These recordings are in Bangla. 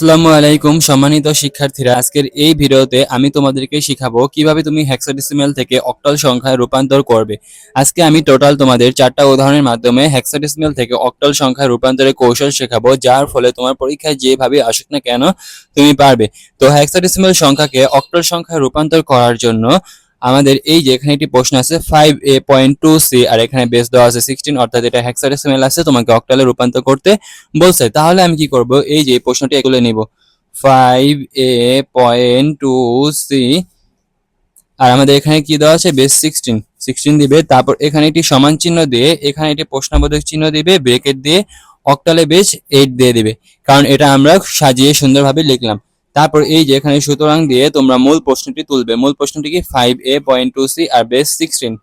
আসসালামু আলাইকুম, সম্মানিত শিক্ষার্থীরা। আজকের এই ভিডিওতে আমি তোমাদেরকে শিখাবো কীভাবে তুমি হেক্সাডেসিমাল থেকে অক্টাল সংখ্যায় রূপান্তর করবে। আজকে আমি টোটাল তোমাদের চারটা উদাহরণের মাধ্যমে হেক্সাডেসিমাল থেকে অক্টাল সংখ্যায় রূপান্তরের কৌশল শেখাবো, যার ফলে তোমার পরীক্ষায় যেভাবে আসুক না কেন তুমি পারবে। তো হেক্সাডেসিমাল সংখ্যাকে অক্টাল সংখ্যায় রূপান্তর করার জন্য আমাদের এই যে এখানে একটি প্রশ্ন আছে five A point two C আর এখানে বেস দেওয়া আছে সিক্সটিন অর্থাৎ এটা হেক্সাডেসিমাল আছে, তোমাকে অক্টালে রূপান্তর করতে বলছে। তাহলে আমি কি করব? এই যে প্রশ্নটি এগুলো নিব। Five A point two C আর আমাদের এখানে কি দেওয়া আছে? বেস সিক্সটিন সিক্সটিন দিবে, তারপর এখানে একটি সমান চিহ্ন দিয়ে, এখানে একটি প্রশ্নবোধক চিহ্ন দিবে ব্রেকেট দিয়ে অক্টালে বেস এইট দিয়ে দিবে। কারণ এটা আমরা সাজিয়ে সুন্দরভাবে লিখলাম। তারপর এই যে এখানে সুতরাং দিয়ে তোমরা মূল প্রশ্নটি তুলবে। মূল প্রশ্নটি কি? Five A point two C R base sixteen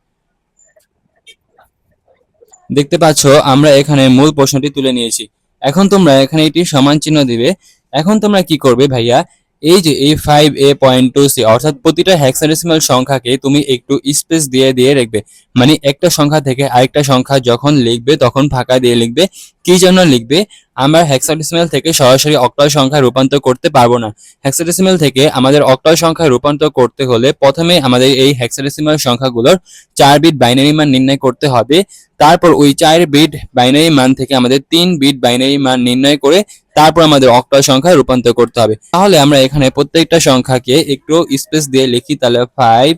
দেখতে পাচ্ছ, আমরা এখানে মূল প্রশ্নটি তুলে নিয়েছি। এখন তোমরা এখানে এটি সমান চিহ্ন দিবে। এখন তোমরা কি করবে ভাইয়া? এই যে এই five A point two C অর্থাৎ প্রতিটা হ্যাক্সাডেসিমাল সংখ্যাকে তুমি একটু স্পেস দিয়ে দিয়ে রাখবে। মানে একটা সংখ্যা থেকে আরেকটা সংখ্যা যখন লিখবে, তখন ফাঁকা দিয়ে লিখবে। কি জন্য লিখবে? আমরা হ্যাক্সাডেসিমাল থেকে সরাসরি অক্টাল সংখ্যায় রূপান্তর করতে পারব না। হ্যাক্সাডেসিমাল থেকে আমাদের অক্টাল সংখ্যায় রূপান্তর করতে হলে প্রথমে আমাদের এই হ্যাক্সাডেসিমাল সংখ্যাগুলোর চার বিট বাইনারি মান নির্ণয় করতে হবে। তারপর ওই চার বিট বাইনারি মান থেকে আমাদের তিন বিট বাইনারি মান নির্ণয় করে তারপর আমাদের অক্টাল সংখ্যায় রূপান্তর করতে হবে। তাহলে আমরা এখানে প্রত্যেকটা সংখ্যাকে একটু স্পেস দিয়ে লিখি, তাহলে ফাইভ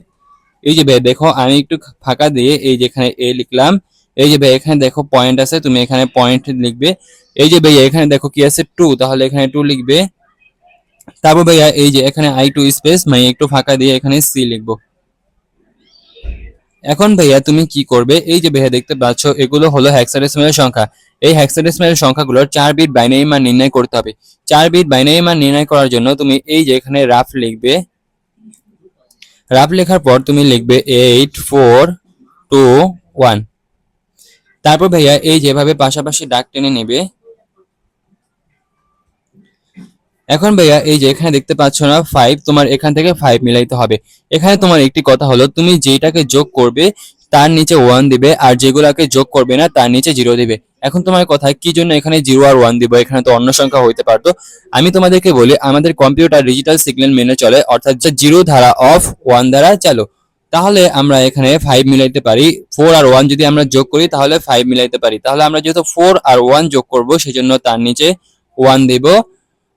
এই যে দেখো, আমি একটু ফাঁকা দিয়ে এই যেখানে এ লিখলাম এই যে ভাই, এখানে দেখো পয়েন্ট আছে, তুমি এখানে পয়েন্ট লিখবে। এই যে ভাইয়া, এখানে দেখো কি আছে? টু তাহলে এখানে টু লিখবে। তারপর ভাইয়া, এই যে এখানে আই টু স্পেস মানে একটু ফাঁকা দিয়ে এখানে সি লিখব। এখন ভাইয়া, তুমি কি করবে? এই যে ভাইয়া, দেখতে পাচ্ছ, এগুলো হলো হ্যাক্সাডেসিমাল সংখ্যা। এই হ্যাক্সাডেসিমাল সংখ্যাগুলোর চার বিট বাইনারি মান নির্ণয় করতে হবে। চার বিট বাইনারি মান নির্ণয় করার জন্য তুমি এই যে এখানে রাফ লিখবে। রাফ লেখার পর তুমি লিখবে এইট ফোর টু ওয়ান তারপর ভাইয়া, এই যেভাবে পাশাপাশি ডাক টেনে নেবে। এখন ভাইয়া, এই যে এখানে দেখতে পাচ্ছ না ফাইভ তোমার এখান থেকে ফাইভ মিলাইতে হবে। এখানে তোমার একটি কথা হলো, তুমি যেটাকে যোগ করবে, তার নিচে ওয়ান দিবে, আর যেগুলাকে যোগ করবে না, তার নিচে জিরো দিবে। এখন তোমার কথা, কি জন্য এখানে জিরো আর ওয়ান দিব? এখানে তো অন্য সংখ্যা হইতে পারতো। আমি তোমাদেরকে বলি, আমাদের কম্পিউটার ডিজিটাল সিগন্যাল মেনে চলে, অর্থাৎ জিরো ধারা অফ ওয়ান দ্বারা চালো। তাহলে আমরা এখানে ফাইভ মিলাইতে পারি। ফোর আর ওয়ান যদি আমরা যোগ করি, তাহলে ফাইভ মিলাইতে পারি। তাহলে আমরা যেহেতু ফোর আর ওয়ান যোগ করব, সেজন্য তার নিচে ওয়ান দিব।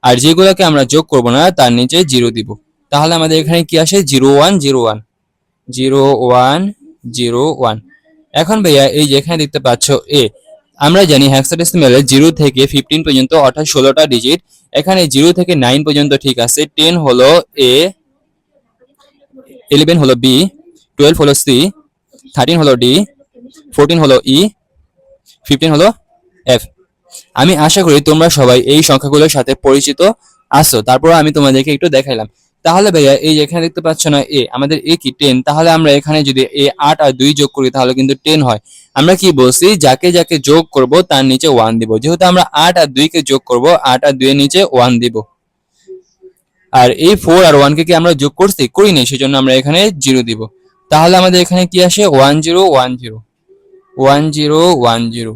আর যেগুলোকে আমরা যোগ করব না, তার নিচে জিরো দিব। তাহলে আমাদের এখানে কি আসে? Zero one zero one zero one zero one এখন ভাইয়া, এই যে এখানে দেখতে পাচ্ছ এ আমরা জানি হ্যাক্সাডেসিমালে জিরো থেকে ফিফটিন পর্যন্ত, অর্থাৎ ষোলোটা ডিজিট এখানে জিরো থেকে নাইন পর্যন্ত ঠিক আছে। টেন হলো এ ইলেভেন হলো বি টুয়েলভ হলো সি থার্টিন হলো ডি ফোরটিন হলো ই ফিফটিন হলো এফ আমি আশা করি তোমরা সবাই এই সংখ্যাগুলোর সাথে পরিচিত আছো। তারপর আমি তোমাদেরকে একটু দেখাইলাম। তাহলে ভাইয়া, এই এখানে দেখতে পাচ্ছ না এ আমাদের এ কি টেন তাহলে আমরা এখানে যদি এ আট আর দুই যোগ করি, তাহলে কিন্তু টেন হয়। আমরা কি বলছি, যাকে যাকে যোগ করব, তার নিচে ওয়ান দিব। যেহেতু আমরা আট আর দুইকে যোগ করব, আট আর দুইয়ের নিচে ওয়ান দিব। আর এই ফোর আর ওয়ানকে কি আমরা যোগ করছি? করিনি সেজন্য আমরা এখানে জিরো দিব। তাহলে আমাদের এখানে কি আসে? One zero one zero. One zero one zero.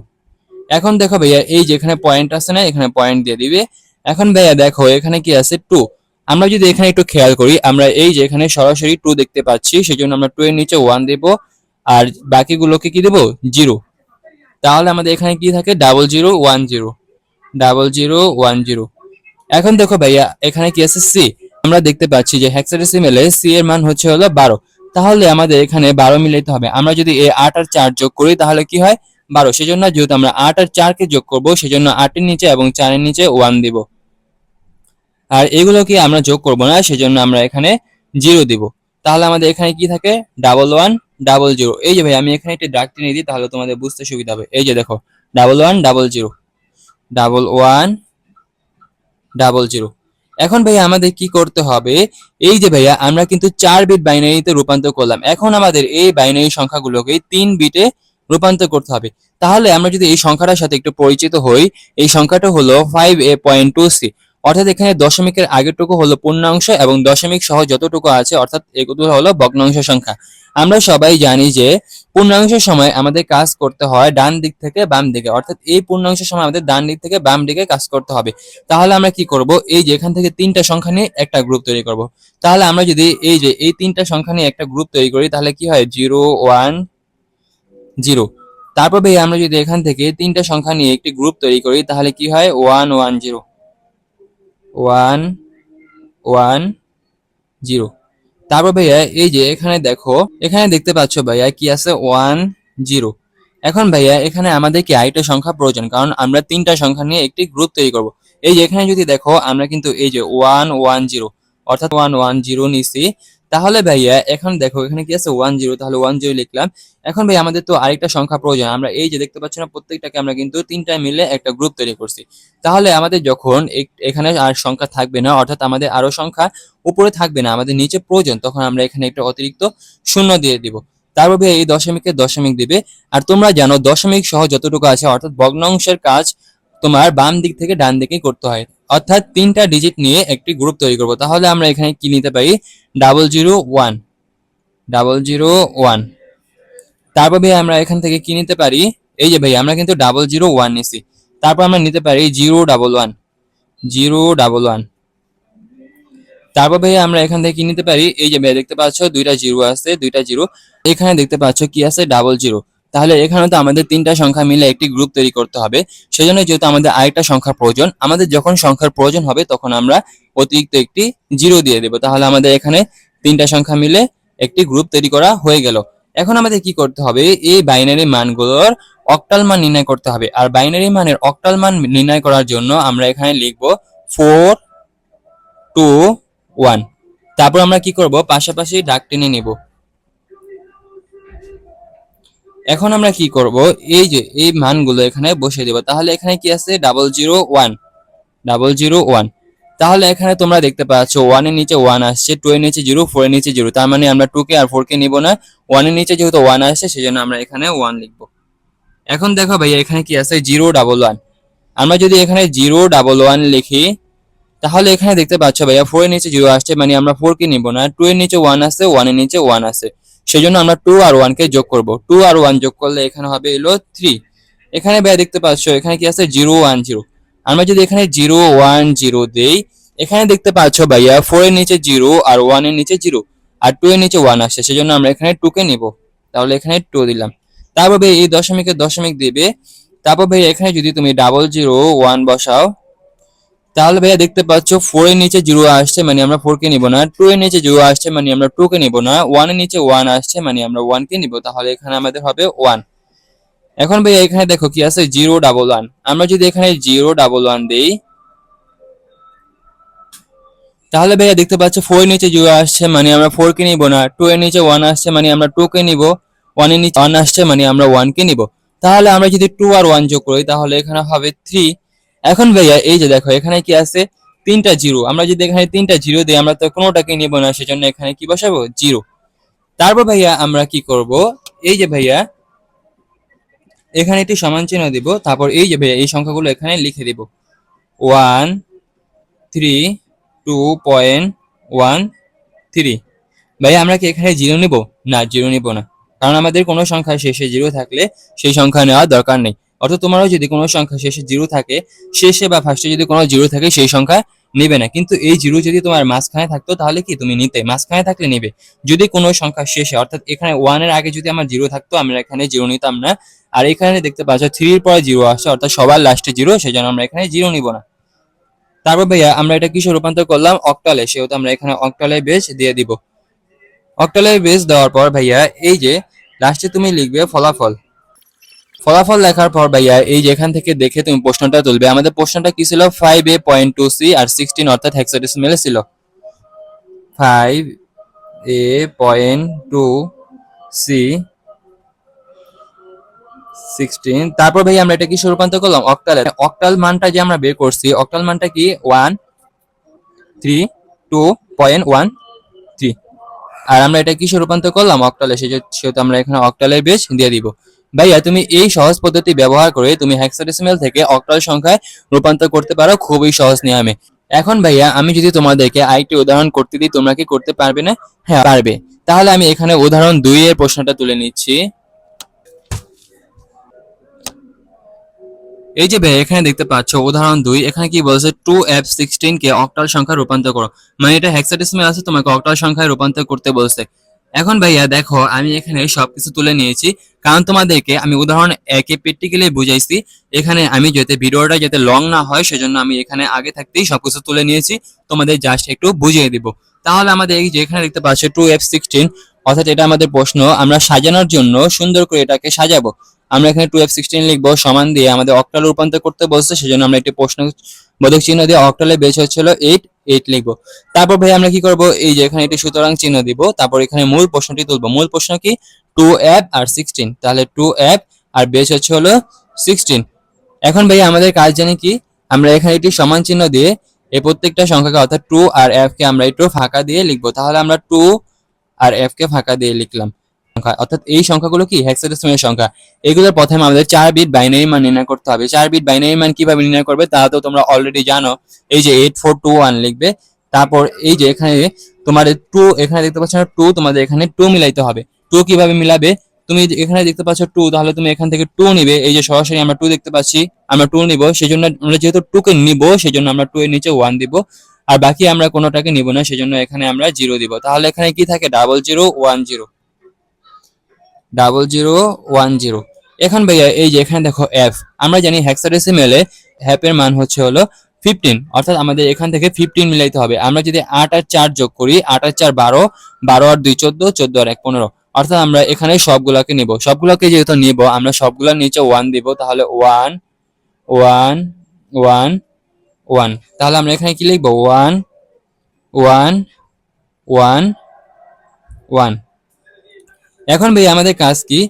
এখন দেখো ভাইয়া, এই যে এখানে পয়েন্ট আছে না, এখানে পয়েন্ট দিয়ে দিবে। এখন ভাইয়া দেখো, এখানে কি আছে? টু আমরা যদি এখানে একটু খেয়াল করি, আমরা এই যে এখানে সরাসরি টু দেখতে পাচ্ছি সেই জন্য আমরা টু এর নিচে ওয়ান দেব, আর বাকিগুলোকে কি দেব? জিরো তাহলে আমাদের এখানে কি থাকে? Double zero one zero double zero one zero এখন দেখো ভাইয়া, এখানে কি আছে? সি আমরা দেখতে পাচ্ছি যে হেক্সাডেসিমেলে সি এর মান হচ্ছে হলো বারো। তাহলে আমাদের এখানে বারো মিলাইতে হবে। আমরা যদি এ আট আর চার যোগ করি, তাহলে কি হয়? বারো। সেজন্য যেহেতু আমরা আট আর চারকে যোগ করব, সেজন্য আটের নিচে এবং চারের নিচে ওয়ান দিব। আর এগুলোকে আমরা যোগ করব না, সেজন্য আমরা এখানে জিরো দিব। তাহলে আমাদের এখানে কি থাকে? ডাবল ওয়ান ডাবল জিরো এই যে ভাই, আমি এখানে একটি ডাক টেনে দিই, তাহলে তোমাদের বুঝতে সুবিধা হবে। এই যে দেখো double one double zero double one double zero এখন ভাইয়া আমাদের কি করতে হবে? এই যে ভাইয়া, আমরা কিন্তু চার বিট বাইনারিতে রূপান্তর করলাম। এখন আমাদের এই বাইনারি সংখ্যাগুলোকে তিন বিটে রূপান্তর করতে হবে। তাহলে আমরা যদি এই সংখ্যাটার সাথে একটু পরিচিত হই, এই সংখ্যাটা হলো five A point two C অর্থাৎ এখানে দশমিকের আগেরটুকু হলো পূর্ণাংশ এবং দশমিক সহ যতটুকু আছে, অর্থাৎ এগুলো হলো ভগ্নাংশ সংখ্যা। আমরা সবাই জানি যে পূর্ণাংশের সময় আমাদের কাজ করতে হয় ডান দিক থেকে বাম দিকে, অর্থাৎ এই পূর্ণাংশের সময় আমাদের ডান দিক থেকে বাম দিকে কাজ করতে হবে। তাহলে আমরা কি করব? এই যে এখান থেকে তিনটা সংখ্যা নিয়ে একটা গ্রুপ তৈরি করব। তাহলে আমরা যদি এই যে এই তিনটা সংখ্যা নিয়ে একটা গ্রুপ তৈরি করি, তাহলে কি হয়? Zero, one, zero. তারপর ভাই আমরা যদি এখান থেকে তিনটা সংখ্যা নিয়ে একটি গ্রুপ তৈরি করি, তাহলে কি হয়? One one, zero. One one, zero. তারপর ভাইয়া, এই যে এখানে দেখো, এখানে দেখতে পাচ্ছ ভাইয়া কি আছে? One, zero. এখন ভাইয়া, এখানে আমাদের কি আরেকটা সংখ্যা প্রয়োজন? কারণ আমরা তিনটা সংখ্যা নিয়ে একটি গ্রুপ তৈরি করব। এই যে এখানে যদি দেখো, আমরা কিন্তু এই যে ওয়ান ওয়ান, জিরো, অর্থাৎ ওয়ান ওয়ান, জিরো নিছি। তাহলে ভাইয়া, এখন দেখো, এখানে কি আছে? ওয়ান জিরো তাহলে ওয়ান জিরো লিখলাম। এখন ভাই আমাদের তো আরেকটা সংখ্যা প্রয়োজন। আমরা এই যে দেখতে পাচ্ছি না, প্রত্যেকটাকে আমরা কিন্তু তিনটা মিলে একটা গ্রুপ তৈরি করছি। তাহলে আমাদের যখন এখানে আর সংখ্যা থাকবে না, অর্থাৎ আমাদের আরও সংখ্যা উপরে থাকবে না, আমাদের নিচে প্রয়োজন, তখন আমরা এখানে একটা অতিরিক্ত শূন্য দিয়ে দিব। তারপর ভাই এই দশমিকে দশমিক দিবে। আর তোমরা জানো, দশমিক সহ যতটুকু আছে, অর্থাৎ ভগ্নাংশের কাজ তোমার বাম দিক থেকে ডান দিকেই করতে হয়। অর্থাৎ তিনটা ডিজিট নিয়ে একটি গ্রুপ তৈরি করব। তাহলে আমরা এখানে কি নিতে পারি? Double zero one double zero one তারপর ভাই আমরা এখান থেকে কি নিতে পারি? এই যে ভাই, আমরা কিন্তু ডাবল জিরো ওয়ান নিছি। তারপর আমরা নিতে পারি zero double one zero double one তারপর ভাই আমরা এখান থেকে কি নিতে পারি? এই যে ভাই, দেখতে পাচ্ছ, দুইটা জিরো আছে, দুইটা জিরো এখানে দেখতে পাচ্ছ কি আছে? ডাবল জিরো তাহলে এখানে তো আমাদের তিনটা সংখ্যা মিলে একটি গ্রুপ তৈরি করতে হবে। সেজন্য যেহেতু আমাদের আরেকটা সংখ্যার প্রয়োজন, আমাদের যখন সংখ্যার প্রয়োজন হবে তখন আমরা অতিরিক্ত একটি জিরো দিয়ে দেব। তাহলে আমাদের এখানে তিনটা সংখ্যা মিলে একটি গ্রুপ তৈরি করা হয়ে গেল। এখন আমাদের কি করতে হবে? এই বাইনারি মানগুলোর অক্টাল মান নির্ণয় করতে হবে। আর বাইনারি মানের অক্টাল মান নির্ণয় করার জন্য আমরা এখানে লিখব ফোর টু ওয়ান তারপর আমরা কি করব? পাশাপাশি ডাক টেনে নিব। এখন আমরা কি করব? এই যে, এই মানগুলো এখানে বসিয়ে দেব। তাহলে এখানে কি আছে? Double zero one double zero one তাহলে এখানে তোমরা দেখতে পাচ্ছ ওয়ানের নিচে ওয়ান আসছে টু এর নিচে জিরো ফোর এর নিচে জিরো তার মানে আমরা টু কে আর ফোর কে নিব না। ওয়ানের নিচে যেহেতু ওয়ান আসছে, সেজন্য আমরা এখানে ওয়ান লিখব। এখন দেখো ভাইয়া, এখানে কি আছে? জিরো ডাবল ওয়ান আমরা যদি এখানে জিরো ডাবল ওয়ান লিখি, তাহলে এখানে দেখতে পাচ্ছ ভাইয়া ফোর এর নিচে জিরো আসছে মানে আমরা ফোর কে নিব না। টু এর নিচে ওয়ান আসছে ওয়ানের নিচে ওয়ান আছে সেজন্য আমরা টু আর ওয়ান কে যোগ করব। টু আর ওয়ান যোগ করলে এখানে হবে এলো থ্রি এখানে ভাইয়া দেখতে পাচ্ছ, এখানে কি আছে? জিরো ওয়ান জিরো আমরা যদি এখানে জিরো ওয়ান জিরো দেই, এখানে দেখতে পাচ্ছ ভাইয়া ফোর এর নিচে জিরো আর ওয়ানের নিচে জিরো আর টু এর নিচে ওয়ান আসছে, সেজন্য আমরা এখানে টু কে নিব। তাহলে এখানে টু দিলাম। তারপর এই দশমিকে দশমিক দিবে। তারপর ভাই এখানে যদি তুমি ডাবল জিরো ওয়ান বসাও তাহলে ভাইয়া দেখতে পাচ্ছ ফোর এর নিচে জিরো আসছে মানে আমরা ফোর কে নিব না। টু এর নিচে জিরো আসছে মানে আমরা টু কে নিব না। ওয়ানের নিচে ওয়ান আসছে মানে আমরা ওয়ান কে নিব, তাহলে এখানে আমাদের হবে ওয়ান এখন ভাইয়া এখানে দেখো কি আছে? জিরো ডাবল ওয়ান আমরা যদি এখানে জিরো ডাবল ওয়ান দিই, তাহলে ভাইয়া দেখতে পাচ্ছ ফোর এর নিচে জিরো আসছে মানে আমরা ফোর কে নিব না। টু এর নিচে ওয়ান আসছে মানে আমরা টু কে নিব। ওয়ানের নিচে ওয়ান আসছে মানে আমরা ওয়ান কে নিব। তাহলে আমরা যদি টু আর ওয়ান যোগ করি, তাহলে এখানে হবে থ্রি এখন ভাইয়া, এই যে দেখো, এখানে কি আছে? তিনটা জিরো। আমরা যদি এখানে তিনটা জিরো দিই, আমরা তো কোনোটাকে নিব না, সেজন্য এখানে কি বসাবো? জিরো। তারপর ভাইয়া আমরা কি করব? এই যে ভাইয়া, এখানে একটি সমান চিহ্ন দিব, তারপর এই যে ভাইয়া, এই সংখ্যাগুলো এখানে লিখে দিব। One, three, two point one, three. ভাইয়া, আমরা কি এখানে জিরো নিব? না, জিরো নিব না। কারণ আমাদের কোনো সংখ্যা শেষে জিরো থাকলে সেই সংখ্যা নেওয়ার দরকার নেই। অর্থাৎ তোমারও যদি কোনো সংখ্যা শেষে জিরো থাকে, শেষে বা ফার্স্টে যদি কোনো জিরো থাকে, সেই সংখ্যা নেবে না। কিন্তু এই জিরো যদি তোমার মাঝখানে থাকতো, তাহলে কি তুমি নিতে? মাঝখানে থাকলে নেবে। যদি কোনো সংখ্যা শেষে, অর্থাৎ এখানে ওয়ানের আগে যদি আমার জিরো থাকতো, আমরা এখানে জিরো নিতাম না। আর এখানে দেখতে পাচ্ছ থ্রির পরে জিরো আসছে অর্থাৎ সবার লাস্টে জিরো সেই জন্য আমরা এখানে জিরো নিব না। তারপর ভাইয়া, আমরা এটা কিসে রূপান্তর করলাম? অক্টালে সেহেতু আমরা এখানে অক্টালে বেস দিয়ে দিব। অক্টালে বেস দেওয়ার পর ভাইয়া, এই যে লাস্টে তুমি লিখবে ফলাফল। ফলাফল লেখার পর ভাইয়া, এই যে এখান থেকে দেখে তুমি প্রশ্নটা তুলবে, আমাদের প্রশ্নটা কি ছিল? Five A point two C R sixteen অর্থাৎ হেক্সাডেসিমেলে ছিল। Five A point two C sixteen তারপর ভাই আমরা এটা কি রূপান্তর করলাম? অক্টালে অক্টাল মানটা যে আমরা বের করছি অক্টাল মানটা কি? One three two point one three আর আমরা এটা কিসে রূপান্তর করলাম? অক্টালে সেহেতু আমরা এখানে অক্টালের বেশ দিয়ে দিব। ভাইয়া, তুমি এই সহজ পদ্ধতি ব্যবহার করে তুমি হেক্সাডেসিমেল থেকে অক্টাল সংখ্যায় রূপান্তর করতে পারো, খুবই সহজ নিয়মে। এখন ভাইয়া, আমি যদি তোমাদেরকে আরেকটি উদাহরণ করতে দিই, তোমরা কি করতে পারবে না? হ্যাঁ পারবে। তাহলে আমি এখানে উদাহরণ দুই এর প্রশ্নটা তুলে নিচ্ছি। এই যে ভাই এখানে দেখতে পাচ্ছ, উদাহরণ দুই, এখানে কি বলছে টু এফ সিক্সটিন কে অক্টাল সংখ্যা রূপান্তর করো। মানে এটা হেক্সাডেসিমাল আছে, তোমাকে অক্টাল সংখ্যায় রূপান্তর করতে বলছে। এখন ভাইয়া দেখো, আমি এখানে সবকিছু তুলে নিয়েছি। কারণ তোমাদেরকে আমি উদাহরণ একে প্র্যাকটিক্যালি বুঝাইছি। এখানে আমি যাতে ভিডিওটা যাতে লং না হয়, সেজন্য আমি এখানে আগে থাকতেই সবকিছু তুলে নিয়েছি। তোমাদের জাস্ট একটু বুঝিয়ে দিব। তাহলে আমাদের এই যে এখানে দেখতে পাচ্ছ টু এফ সিক্সটিন অর্থাৎ এটা আমাদের প্রশ্ন, আমরা সাজানোর জন্য সুন্দর করে এটাকে সাজাবো। আমরা এখানে টু এফ সিক্সটিন লিখব, সমান দিয়ে আমাদের অক্টাল রূপান্তর করতে বলছে সেজন্য আমরা একটি প্রশ্ন বোধক চিহ্ন দিয়ে অক্টালে বেশ হচ্ছিল এইট এইট লিখব। তারপর ভাই আমরা কি করব? এই যে এখানে একটি সুতরাং চিহ্ন দিব, তারপর এখানে মূল প্রশ্নটি তুলবো। মূল প্রশ্ন কি? টু অ্যাপ আর সিক্সটিন তাহলে টু অ্যাপ আর বেশ হচ্ছে হলো সিক্সটিন এখন ভাই আমাদের কাজ জানি কি? আমরা এখানে একটি সমান চিহ্ন দিয়ে এই প্রত্যেকটা সংখ্যাকে অর্থাৎ টু আর এফ কে আমরা একটু ফাঁকা দিয়ে লিখব। তাহলে আমরা টু আর এফ কে ফাঁকা দিয়ে লিখলাম। সংখ্যা। অর্থাৎ এই সংখ্যাগুলো কি? হেক্সাডেসিমাল সংখ্যা। এগুলোর প্রথমে আমাদের চার বিট বাইনারি মান নির্ণয় করতে হবে। চার বিট বাইনারি মান কীভাবে নির্ণয় করবে? তা তো তোমরা অলরেডি জানো। এই যে এইট ফোর টু ওয়ান লিখবে। তারপর এই যে এখানে তোমার টু এখানে দেখতে পাচ্ছ টু তোমাদের এখানে টু মিলাইতে হবে। টু কীভাবে মিলাবে? তুমি এখানে দেখতে পাচ্ছ টু তাহলে তুমি এখান থেকে টু নিবে। এই যে সরাসরি আমরা টু দেখতে পাচ্ছি, আমরা টু নিব। সেই জন্য আমরা যেহেতু টু কে নিব সেই জন্য আমরা টু এর নিচে ওয়ান দিব। আর বাকি আমরা কোনোটাকে নিব না, সেজন্য এখানে আমরা জিরো দিব। তাহলে এখানে কি থাকে? Double zero one zero double zero one zero এখন ভাইয়া, এই যে এখানে দেখো এফ আমরা জানি হেক্সাডেসিমেলে হ্যাপের মান হচ্ছে হলো ফিফটিন অর্থাৎ আমাদের এখান থেকে ফিফটিন মিলাইতে হবে। আমরা যদি আট আর চার যোগ করি, আট আর চার বারো বারো আর দুই চোদ্দ চোদ্দ আর এক পনেরো। অর্থাৎ আমরা এখানে সবগুলাকে নিব। সবগুলোকে যেহেতু নিব, আমরা সবগুলোর নিচে ওয়ান দিব, তাহলে ওয়ান ওয়ান ওয়ান ওয়ান তাহলে আমরা এখানে কি লিখব? ওয়ান ওয়ান ওয়ান ওয়ান এখন ভাইয়া আমাদের কাজ কি?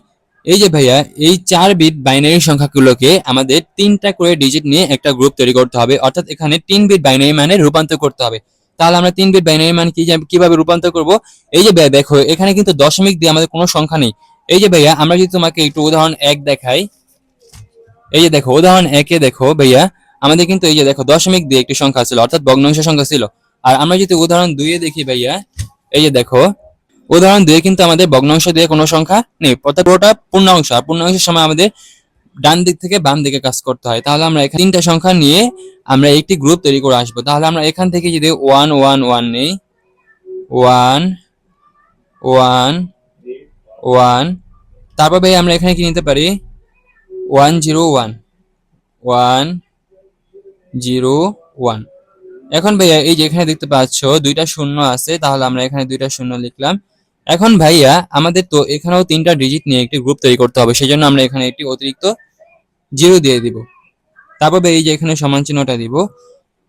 এই যে ভাইয়া, এই চার বিট বাইনারি সংখ্যাগুলোকে আমাদের তিনটা করে ডিজিট নিয়ে একটা গ্রুপ তৈরি করতে হবে। অর্থাৎ এখানে তিন বিট বাইনারি মানে রূপান্তর করতে হবে। তাহলে আমরা তিন বিট বাইনারি মান কি কীভাবে রূপান্তর করব? এই যে ভাইয়া দেখো, এখানে কিন্তু দশমিক দিয়ে আমাদের কোনো সংখ্যা নেই। এই যে ভাইয়া, আমরা যদি তোমাকে একটু উদাহরণ এক দেখাই। এই যে দেখো, উদাহরণ একে দেখো ভাইয়া, আমাদের কিন্তু এই যে দেখো, দশমিক দিয়ে একটি সংখ্যা ছিল, অর্থাৎ ভগ্নাংশ সংখ্যা ছিল। আর আমরা যদি উদাহরণ দুইয়ে দেখি ভাইয়া, এই যে দেখো উদাহরণ দিয়ে কিন্তু আমাদের ভগ্নাংশ দিয়ে কোনো সংখ্যা নেই। অর্থাৎ পুরোটা পূর্ণাংশ, আর পূর্ণাংশের সময় আমাদের ডান দিক থেকে বাম দিকে কাজ করতে হয়। তাহলে আমরা এখানে তিনটা সংখ্যা নিয়ে আমরা একটি গ্রুপ তৈরি করে আসব। তাহলে আমরা এখান থেকে যদি ওয়ান ওয়ান ওয়ান নেই ওয়ান ওয়ান ওয়ান তারপর ভাই আমরা এখানে কি নিতে পারি? One zero one one zero one এখন ভাইয়া এই যে এখানে দেখতে পাচ্ছ, দুইটা শূন্য আছে, তাহলে আমরা এখানে দুইটা শূন্য লিখলাম। এখন ভাইয়া, আমাদের তো এখানেও তিনটা ডিজিট নিয়ে একটি গ্রুপ তৈরি করতে হবে সেই জন্য আমরা এখানে একটি অতিরিক্ত জিরো দিয়ে দিব। তারপর এই যে এখানে সমান চিহ্নটা দিব।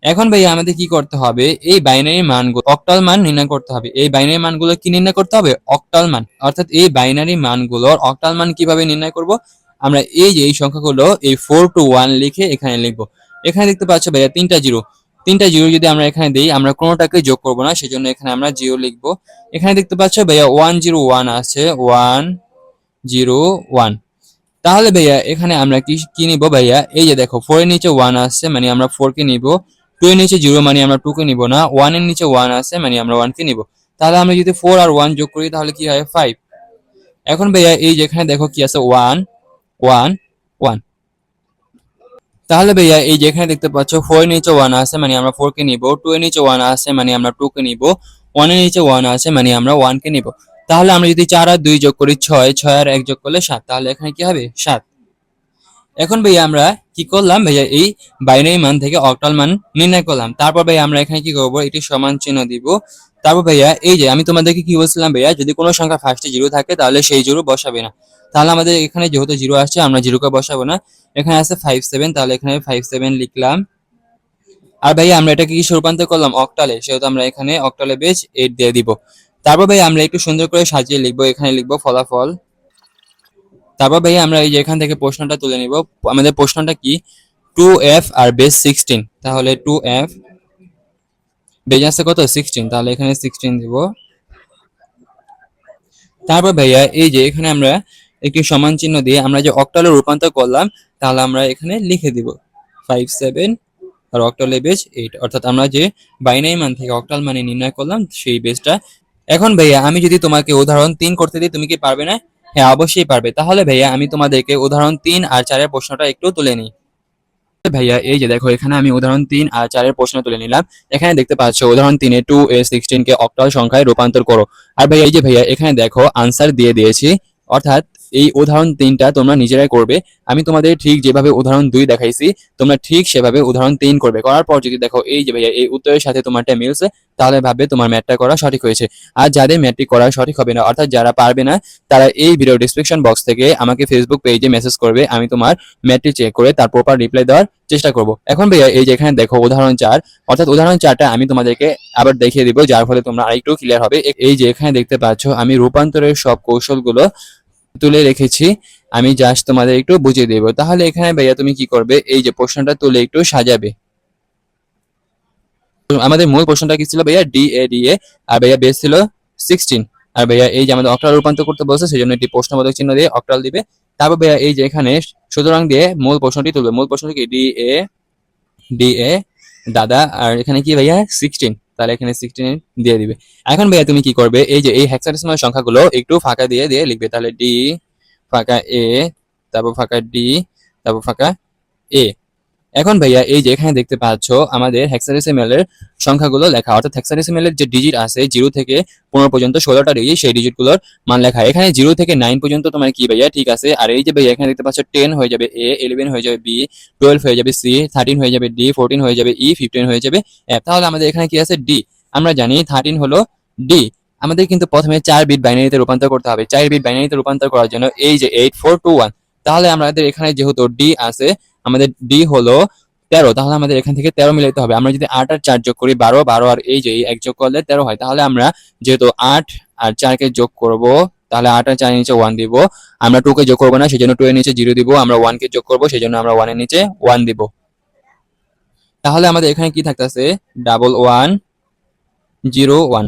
এখন ভাইয়া আমাদের কি করতে হবে? এই বাইনারি মানগুলো অক্টাল মান নির্ণয় করতে হবে। এই বাইনারি মানগুলো কি নির্ণয় করতে হবে? অক্টাল মান। অর্থাৎ এই বাইনারি মানগুলোর অক্টাল মান কীভাবে নির্ণয় করব? আমরা এই যে এই সংখ্যাগুলো এই ফোর টু ওয়ান লিখে এখানে লিখব। এখানে দেখতে পাচ্ছ ভাইয়া তিনটা জিরো তিনটা জিরো যদি আমরা এখানে দিই, আমরা কোনোটাকে যোগ করব না, সেজন্য এখানে আমরা জিরো লিখব। এখানে দেখতে পাচ্ছ ভাইয়া ওয়ান জিরো ওয়ান আছে, ওয়ান জিরো ওয়ান। তাহলে ভাইয়া এখানে আমরা কি কি নিব ভাইয়া? এই যে দেখো ফোর এর নিচে ওয়ান আসছে মানে আমরা ফোর কে নিব। টু এর নিচে জিরো মানে আমরা টু কে নিব না ওয়ানের নিচে ওয়ান আছে মানে আমরা ওয়ান কে নিব। তাহলে আমরা যদি ফোর আর ওয়ান যোগ করি, তাহলে কি হয়? ফাইভ এখন ভাইয়া এই যেখানে দেখো কি আছে ওয়ান ওয়ান ওয়ান তাহলে ভাইয়া, এই যেখানে দেখতে পাচ্ছ ফোর নিচে ওয়ান আছে মানে আমরা ফোর কে নিব। টু এর নিচে ওয়ান আছে মানে আমরা টু কে নিব। ওয়ানের নিচে ওয়ান আছে মানে আমরা ওয়ান কে নিব। তাহলে আমরা যদি চার আর দুই যোগ করি ছয় ছয় আর এক যোগ করলে সাত। তাহলে এখানে কি হবে? সাত। এখন ভাইয়া আমরা কি করলাম? ভাইয়া এই বাইনারি মান থেকে অক্টাল মান নির্ণয় করলাম। তারপর ভাইয়া আমরা এখানে কি করব? এটি সমান চিহ্ন দিব। তারপর ভাইয়া, এই যে আমি তোমাদেরকে কি বলছিলাম ভাইয়া, যদি কোনো সংখ্যা ফার্স্টে জিরো থাকে, তাহলে সেই জিরো বসাবে না। তাহলে আমাদের এখানে যেহেতু জিরো আসছে, আমরা জিরোকে বসাবো না। এখানে আছে ফাইভ সেভেন তাহলে এখানে ফাইভ সেভেন লিখলাম। আর ভাইয়া, আমরা এটাকে কি রূপান্তর করলাম? অক্টালে সেহেতু আমরা এখানে অক্টালে বেশ এইট দিয়ে দিব। তারপর ভাই আমরা একটু সুন্দর করে সাজিয়ে লিখব, এখানে লিখব ফলাফল। তারপর ভাই আমরা এই যে এখান থেকে প্রশ্নটা তুলে নিব। আমাদের প্রশ্নটা কি? টু এফ আর বেস সিক্সটিন তাহলে টু এফ বেজ আছে কত? সিক্সটিন তাহলে এখানে সিক্সটিন দিব। তারপর ভাইয়া, এই যে এখানে আমরা একটি সমান চিহ্ন দিয়ে আমরা যে অক্টালে রূপান্তর করলাম, তাহলে আমরা এখানে লিখে দিব। ফাইভ সেভেন আর অক্টালের বেস এইট অর্থাৎ আমরা যে বাইনারি মান থেকে অক্টাল মানে নির্ণয় করলাম, সেই বেসটা এখন ভাইয়া, আমি যদি তোমাকে উদাহরণ তিন করতে দিই, তুমি কি পারবে না? হ্যাঁ অবশ্যই পারবে। তাহলে ভাইয়া, আমি তোমাদেরকে উদাহরণ তিন আর চারের প্রশ্নটা একটু তুলে নিই। ভাইয়া, এই যে দেখো, এখানে আমি উদাহরণ তিন আর চারের প্রশ্ন তুলে নিলাম। এখানে দেখতে পাচ্ছ, উদাহরণ তিনে টু এ সিক্সটিন কে অক্টাল সংখ্যায় রূপান্তর করো। আর ভাইয়া, এই যে ভাইয়া, এখানে দেখো আনসার দিয়ে দিয়েছি। অর্থাৎ এই উদাহরণ তিনটা তোমরা নিজেরাই করবে। আমি তোমাদের ঠিক যেভাবে উদাহরণ দুই দেখাইছি, তোমরা ঠিক সেভাবে উদাহরণ তিন করবে। করার পর যদি দেখো এই যে ভাইয়া, এই উত্তরের সাথে তোমারটা মিলছে, তাহলে ভাববে তোমার ম্যাটটা করা সঠিক হয়েছে। আর যাদের ম্যাথটি করা সঠিক হবে না, অর্থাৎ যারা পারবে না, তারা এই ভিডিও ডিসক্রিপশন বক্স থেকে আমাকে ফেসবুক পেজে মেসেজ করবে, আমি তোমার ম্যাথটি চেক করে তার প্রপার রিপ্লাই দেওয়ার চেষ্টা করব। এখন ভাইয়া, এই যে এখানে দেখো উদাহরণ চার, অর্থাৎ উদাহরণ চারটা আমি তোমাদেরকে আবার দেখিয়ে দিব, যার ফলে তোমরা আরেকটু ক্লিয়ার হবে। এই যে এখানে দেখতে পাচ্ছ, আমি রূপান্তরের সব কৌশলগুলো তুলে রেখেছি, আমি জাস্ট তোমাদের একটু বুঝিয়ে দেব। তাহলে এখানে ভাইয়া তুমি কি করবে? এই যে প্রশ্নটা তুলে একটু সাজাবে। আমাদের মূল প্রশ্নটা কি ছিল ভাইয়া? ডি এ ডি এ আর ভাইয়া বেস ছিল সিক্সটিন আর ভাইয়া এই যে আমাদের অক্টাল রূপান্তর করতে বলছে সেই জন্য একটি প্রশ্নবোধক চিহ্ন দিয়ে অক্টাল দিবে। তারপর ভাইয়া এই যে এখানে সুতরাং দিয়ে মূল প্রশ্নটি তুলবে। মূল প্রশ্নটি কি? ডি এ ডি এ দাদা, আর এখানে কি ভাইয়া? সিক্সটিন তাহলে এখানে সিক্সটিন দিয়ে দিবে। এখন ভাইয়া তুমি কি করবে? এই যে, এই হ্যাক্সাডেসিমাল সংখ্যাগুলো একটু ফাঁকা দিয়ে দিয়ে লিখবে। তাহলে ডি ফাঁকা এ তারপর ফাঁকা ডি তারপর ফাঁকা এ এখন ভাইয়া, এই যে এখানে দেখতে পাচ্ছ, আমাদের হেক্সাডেসিমাল এর সংখ্যাগুলো লেখা। অর্থাৎ হেক্সাডেসিমাল এর যে ডিজিট আছে জিরো থেকে পনেরো পর্যন্ত ষোলোটা ডিজিট সেই ডিজিটগুলোর মান লেখা। এখানে জিরো থেকে নাইন পর্যন্ত তোমার কি ভাইয়া? ঠিক আছে। আর এই যে ভাইয়া, এখানে দেখতে পাচ্ছ টেন হয়ে যাবে এ ইলেভেন হয়ে যাবে বি টুয়েলভ হয়ে যাবে সি থার্টিন হয়ে যাবে ডি ফোরটিন হয়ে যাবে ই ফিফটিন হয়ে যাবে এফ তাহলে আমাদের এখানে কি আছে? ডি আমরা জানি থার্টিন হলো ডি আমাদের কিন্তু প্রথমে চার বিট বাইনারিতে রূপান্তর করতে হবে। চার বিট বাইনারিতে রূপান্তর করার জন্য এই যে এইট ফোর টু ওয়ান তাহলে আমাদের এখানে যেহেতু ডি আছে আমাদের ডি হলো তেরো, তাহলে আমাদের এখান থেকে তেরো মিলাইতে হবে। আমরা যদি আট আর চার যোগ করি, বারো বারো আর এই যে এক যোগ করলে তেরো হয়। তাহলে আমরা যেহেতু আট আর চারকে যোগ করব, তাহলে আট আর চারের নিচে ওয়ান দিব। আমরা টু কে যোগ করব না সেই জন্য টু এর নিচে জিরো দিব। আমরা ওয়ান কে যোগ করব সেই জন্য আমরা ওয়ানের নিচে ওয়ান দিব। তাহলে আমাদের এখানে কি থাকতেছে? ডাবল ওয়ান জিরো ওয়ান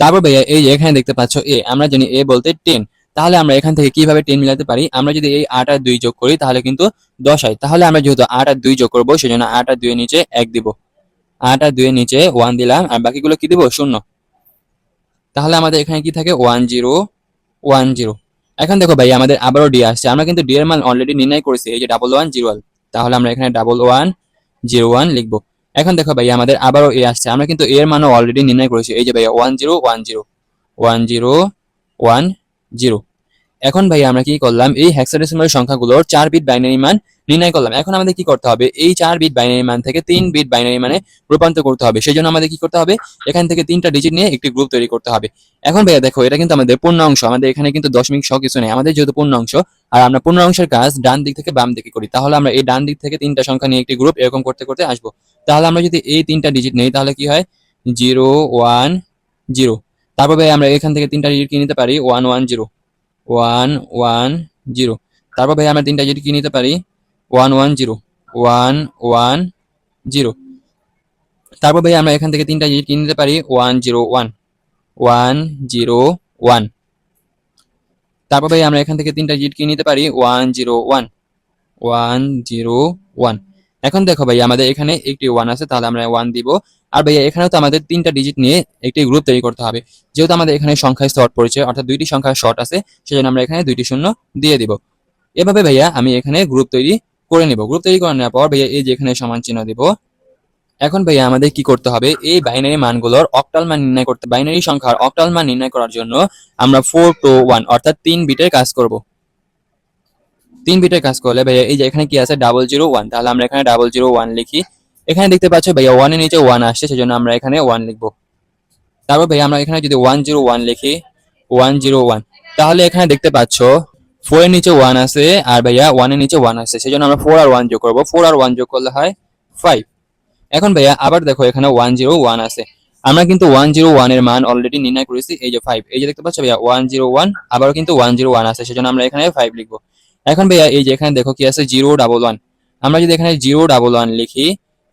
তারপর ভাইয়া, এই যে এখানে দেখতে পাচ্ছ, এ, আমরা জানি এ বলতে টেন তাহলে আমরা এখান থেকে কীভাবে টেন মিলাতে পারি? আমরা যদি এই আট আর দুই যোগ করি, তাহলে কিন্তু দশ হয়। তাহলে আমরা যেহেতু আট আর দুই যোগ করব সেই জন্য আট আর দুইয়ের নিচে এক দিব। আট আর দুইয়ের নিচে ওয়ান দিলাম, আর বাকিগুলো কি দিব? শূন্য। তাহলে আমাদের এখানে কি থাকে? ওয়ান জিরো ওয়ান জিরো এখন দেখো ভাই, আমাদের আবারও ডি আসছে। আমরা কিন্তু ডি এর মান অলরেডি নির্ণয় করেছি, এই যে ডাবল ওয়ান জিরো তাহলে আমরা এখানে ডাবল ওয়ান জিরো ওয়ান লিখব। এখন দেখো ভাই, আমাদের আবারও এ আসছে। আমরা কিন্তু এর মানও অলরেডি নির্ণয় করেছি। এই যে ভাইয়া one zero one zero one zero one zero এখন ভাই আমরা কি করলাম? এই হেক্সাডেসিমাল সংখ্যাগুলোর চার বিট বাইনারি মান নির্ণয় করলাম। এখন আমাদের কি করতে হবে? এই চার বিট বাইনারি মান থেকে তিন বিট বাইনারি মানে রূপান্তর করতে হবে। সেই জন্য আমাদের কি করতে হবে? এখান থেকে তিনটা ডিজিট নিয়ে একটি গ্রুপ তৈরি করতে হবে। এখন ভাইয়া দেখো, এটা কিন্তু আমাদের পূর্ণ অংশ আমাদের এখানে কিন্তু দশমিক সহ কিছু নেই। আমাদের যেহেতু পূর্ণ অংশ আর আমরা পূর্ণ অংশের কাজ ডান দিক থেকে বাম দিকে করি। তাহলে আমরা এই ডান দিক থেকে তিনটা সংখ্যা নিয়ে একটি গ্রুপ এরকম করতে করতে আসব। তাহলে আমরা যদি এই তিনটা ডিজিট নেই, তাহলে কি হয়? জিরো ওয়ান জিরো তারপর ভাই আমরা এখান থেকে তিনটা ডিজিট কি নিতে পারি? One one zero one one, zero. তারপর ভাই, আমরা তিনটা ডিজিট কি নিতে পারি? One one, zero. One one, zero. তারপর ভাই, আমরা এখান থেকে তিনটা ডিজিট কি নিতে পারি? One, zero, one. One, zero, one. তারপর ভাই, আমরা এখান থেকে তিনটা জিট কি নিতে পারি? One, zero, one. One, zero, one. এখন দেখো ভাই, আমাদের এখানে একটি ওয়ান আছে, তাহলে আমরা ওয়ান দিব। আর ভাইয়া, এখানেও তো আমাদের তিনটা ডিজিট নিয়ে একটি গ্রুপ তৈরি করতে হবে। যেহেতু আমাদের এখানে সংখ্যায় শর্ট পড়েছে অর্থাৎ দুইটি সংখ্যার শর্ট আছে, সেজন্য আমরা এখানে দুইটি শূন্য দিয়ে দিব। এভাবে ভাইয়া, আমি এখানে গ্রুপ তৈরি করে নিব। গ্রুপ তৈরি করে নেওয়ার পর ভাইয়া, এই যে এখানে সমান চিহ্ন দিব। এখন ভাইয়া, আমাদের কি করতে হবে? এই বাইনারি মানগুলোর অক্টাল মান নির্ণয় করতে বাইনারি সংখ্যার অক্টাল মান নির্ণয় করার জন্য আমরা ফোর টু ওয়ান অর্থাৎ তিন বিটের কাজ করব। তিন বিটের কাজ করলে ভাইয়া, এই যে এখানে কি আছে? ডাবল জিরো ওয়ান তাহলে আমরা এখানে ডাবল জিরো ওয়ান লিখি। এখানে দেখতে পাচ্ছ ভাইয়া ওয়ানের নিচে ওয়ান আসছে, সেজন্য আমরা এখানে ওয়ান লিখব। তারপর ভাইয়া আমরা এখানে যদি ওয়ান জিরো ওয়ান লিখি ওয়ান জিরো ওয়ান তাহলে এখানে দেখতে পাচ্ছ ফোর এর নিচে ওয়ান আছে আর ভাইয়া ওয়ানের নিচে ওয়ান আছে সেজন্য আমরা ফোর আর ওয়ান যোগ করব। ফোর আর ওয়ান যোগ করলে হয় ফাইভ এখন ভাইয়া আবার দেখো এখানে ওয়ান জিরো ওয়ান আছে। আমরা কিন্তু ওয়ান জিরো ওয়ানের মান অলরেডি নির্ণয় করেছি, এই যে ফাইভ এই যে দেখতে পাচ্ছ ভাইয়া ওয়ান জিরো ওয়ান আবারও কিন্তু ওয়ান জিরো ওয়ান আছে, সেজন্য আমরা এখানে ফাইভ লিখব। এখন ভাইয়া এই যে এখানে দেখো কি আছে জিরো ডাবল ওয়ান আমরা যদি এখানে জিরো ডাবল ওয়ান লিখি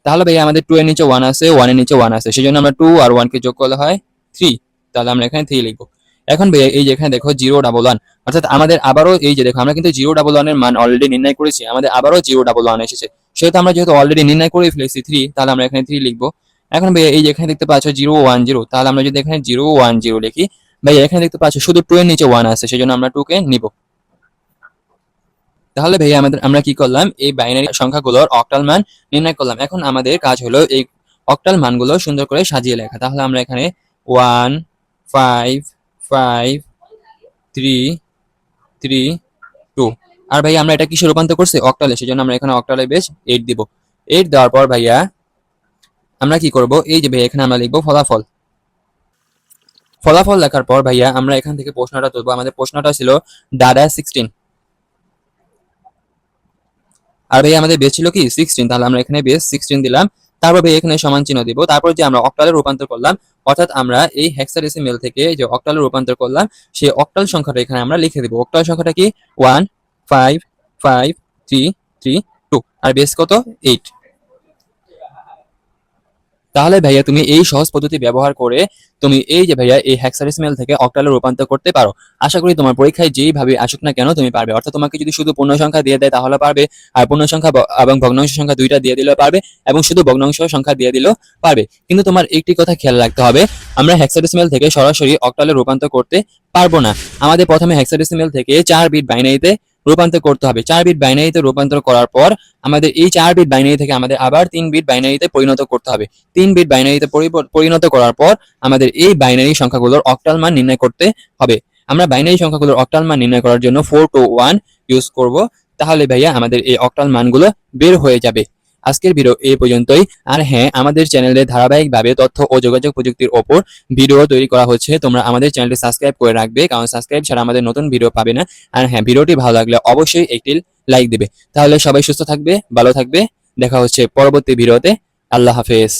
তাহলে ভাইয়া আমাদের টু এর নিচে ওয়ান আছে ওয়ানের নিচে ওয়ান আছে। সেই জন্য আমরা টু আর ওয়ান কে যোগ করলে হয় থ্রি তাহলে আমরা এখানে থ্রি লিখব। এখন ভাইয়া এই যেখানে দেখো জিরো ডাবল ওয়ান অর্থাৎ আমাদের আবারও এই যে দেখো, আমরা কিন্তু জিরো ডাবল ওয়ানের মান অলরেডি নির্ণয় করেছি। আমাদের আবারও জিরো ডাবল ওয়ান এসেছে। সেহেতু আমরা যেহেতু অলরেডি নির্ণয় করে ফেলেছি থ্রি তাহলে আমরা এখানে থ্রি লিখব। এখন ভাইয়া এই যেখানে দেখতে পাচ্ছ জিরো ওয়ান জিরো তাহলে আমরা যদি এখানে জিরো ওয়ান জিরো লিখি ভাইয়া এখানে দেখতে পাচ্ছ শুধু টু এর নিচে ওয়ান আছে, সেজন্য আমরা টু কে নিব। তাহলে ভাইয়া আমাদের আমরা কি করলাম? এই বাইনারি সংখ্যাগুলোর অক্টাল মান নির্ণয় করলাম। এখন আমাদের কাজ হলো এই অক্টাল মানগুলো সুন্দর করে সাজিয়ে লেখা। তাহলে আমরা এখানে one five five three three two আর ভাইয়া আমরা এটা কিসে রূপান্তর করছি? অক্টালে সেজন্য আমরা এখানে অক্টালে বেশ এইট দিব। এইট দেওয়ার পর ভাইয়া আমরা কি করব? এই যে ভাইয়া এখানে আমরা লিখব ফলাফল। ফলাফল লেখার পর ভাইয়া আমরা এখান থেকে প্রশ্নটা তুলবো। আমাদের প্রশ্নটা ছিল, দাদা সিক্সটিন আর ভাই আমাদের বেস ছিল কি? সিক্সটিন তাহলে আমরা এখানে বেস সিক্সটিন দিলাম। তারপর ভাই, এখানে সমান চিহ্ন দিব। তারপর যে আমরা অক্টালে রূপান্তর করলাম, অর্থাৎ আমরা এই হেক্সাডেসিমেল থেকে যে অক্টালে রূপান্তর করলাম, সেই অক্টাল সংখ্যাটা এখানে আমরা লিখে দিব। অক্টাল সংখ্যাটা কি? One five five three three two আর বেশ কত? এইট তাহলে ভাইয়া তুমি এই সহজ পদ্ধতি ব্যবহার করে তুমি এই যে ভাইয়া এই হেক্সাডেসিমেল থেকে অক্টালে রূপান্তর করতে পারো। আশা করি তোমার পরীক্ষায় যেইভাবে আসুক না কেন তুমি পারবে। অর্থাৎ তোমাকে যদি শুধু পূর্ণ সংখ্যা দিয়ে দেয় তাহলে পারবে, আর পূর্ণ সংখ্যা এবং ভগ্নাংশ সংখ্যা দুইটা দিয়ে দিলেও পারবে এবং শুধু ভগ্নাংশ সংখ্যা দিয়ে দিলেও পারবে। কিন্তু তোমার একটি কথা খেয়াল রাখতে হবে, আমরা হেক্সাডেসিমেল থেকে সরাসরি অক্টালে রূপান্তর করতে পারব না। আমাদের প্রথমে হেক্সাডেসিমেল থেকে চার বিট বাইনারিতে রূপান্তর করতে হবে। চার বিট বাইনারিতে রূপান্তর করার পর আমাদের এই চার বিট বাইনারি থেকে আমাদের আবার তিন বিট বাইনারিতে পরিণত করতে হবে। তিন বিট বাইনারিতে পরিণত করার পর আমাদের এই বাইনারি সংখ্যাগুলোর অক্টাল মান নির্ণয় করতে হবে। আমরা বাইনারি সংখ্যাগুলোর অক্টাল মান নির্ণয় করার জন্য ফোর টু ওয়ান ইউজ করব। তাহলে ভাইয়া আমাদের এই অক্টাল মানগুলো বের হয়ে যাবে। আজকের ভিডিও এই পর্যন্তই। আর হ্যাঁ আমাদের চ্যানেলে ধারাবাহিকভাবে তথ্য ও যোগাযোগ প্রযুক্তির ওপর ভিডিও তৈরি করা হচ্ছে। তোমরা আমাদের চ্যানেলটি সাবস্ক্রাইব করে রাখবে, কারণ সাবস্ক্রাইব ছাড়া আমাদের নতুন ভিডিও পাবে না। আর হ্যাঁ ভিডিওটি ভালো লাগলে অবশ্যই একটি লাইক দেবে। তাহলে সবাই সুস্থ থাকবে, ভালো থাকবে। দেখা হচ্ছে পরবর্তী ভিডিওতে আল্লাহ হাফেজ।